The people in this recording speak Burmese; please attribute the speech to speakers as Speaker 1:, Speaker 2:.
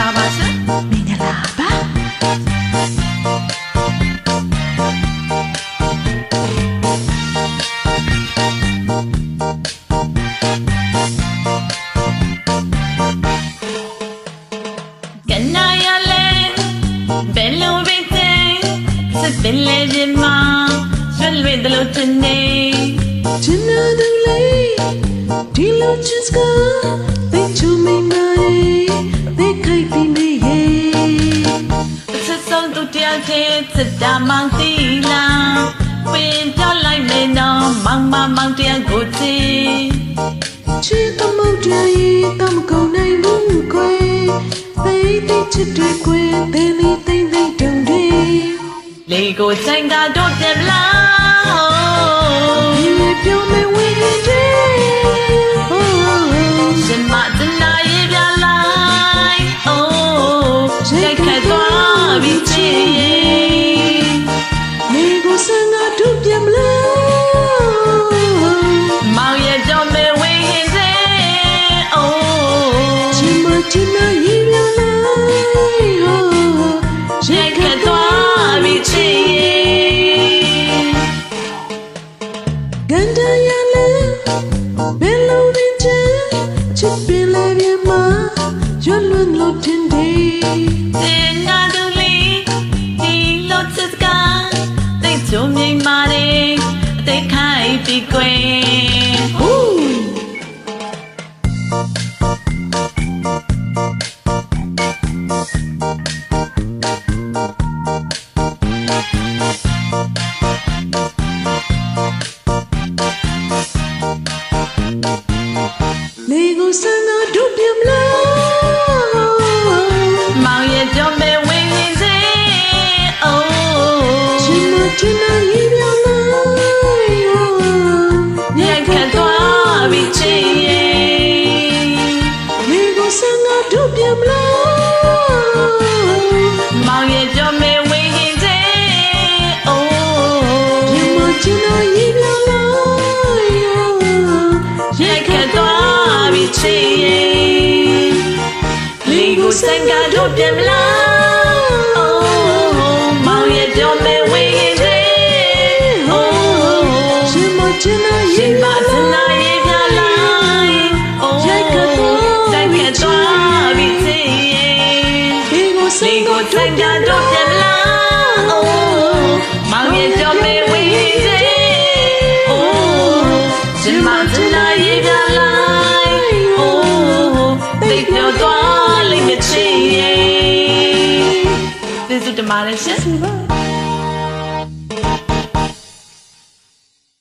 Speaker 1: လာပါရှင်
Speaker 2: မင်္ဂလာပါ
Speaker 1: ကနာရလဲဘယ်လိုပဲတဲ့ စပင်လေပြမရွှဲလွေတယ်လို့တနေ
Speaker 2: ချင်နာသူလေးဒီလိုချစ်စကားသိချူမိန်ပါလေသိခိုက်ပြီးနေရဲ့
Speaker 1: စစ်ဆုံးသူတယောက်ချင်းစစ်တာမောင်တီလာပင်ပြလိုက်မယ်နော်မောင်မမောင်တယောက်ကိုချီ
Speaker 2: ချစ်သမုတ်တရေတမကုန်နိုင်ဘူးခွေသိသိချစ်တွေခွေသိသိသိသိတုံတွေ
Speaker 1: လေကိုဆိုင်ကတော့ပြက်လာ
Speaker 2: လေ
Speaker 1: ကို
Speaker 2: စံငါတို့ပြန်မလား
Speaker 1: မောင်ရဲ့ကြောင့်မဲဝင်းရင်တဲ့အိုး
Speaker 2: ချင်မချင်နာရည်ပြန်လိုက်ဟော
Speaker 1: ရိုက်ခ
Speaker 2: စံ
Speaker 1: ကတော့ပြ
Speaker 2: န်မလား
Speaker 1: အိုး
Speaker 2: မောင်ရဲ့ကြောင့်မဲ
Speaker 1: ဝင်းရင်တဲ့အိုး
Speaker 2: ချင်မချင်နာရ
Speaker 1: ရှင်
Speaker 2: ည်
Speaker 1: မစနာရေးပြလိုက်အိုးရိုက်ခတ်သွားပြီချီ
Speaker 2: လေကိုစံ
Speaker 1: လေ
Speaker 2: ငါ
Speaker 1: ကို
Speaker 2: တို့
Speaker 1: ဆိုင်ကြတော့ပြန် သွားလိမ့်မယ်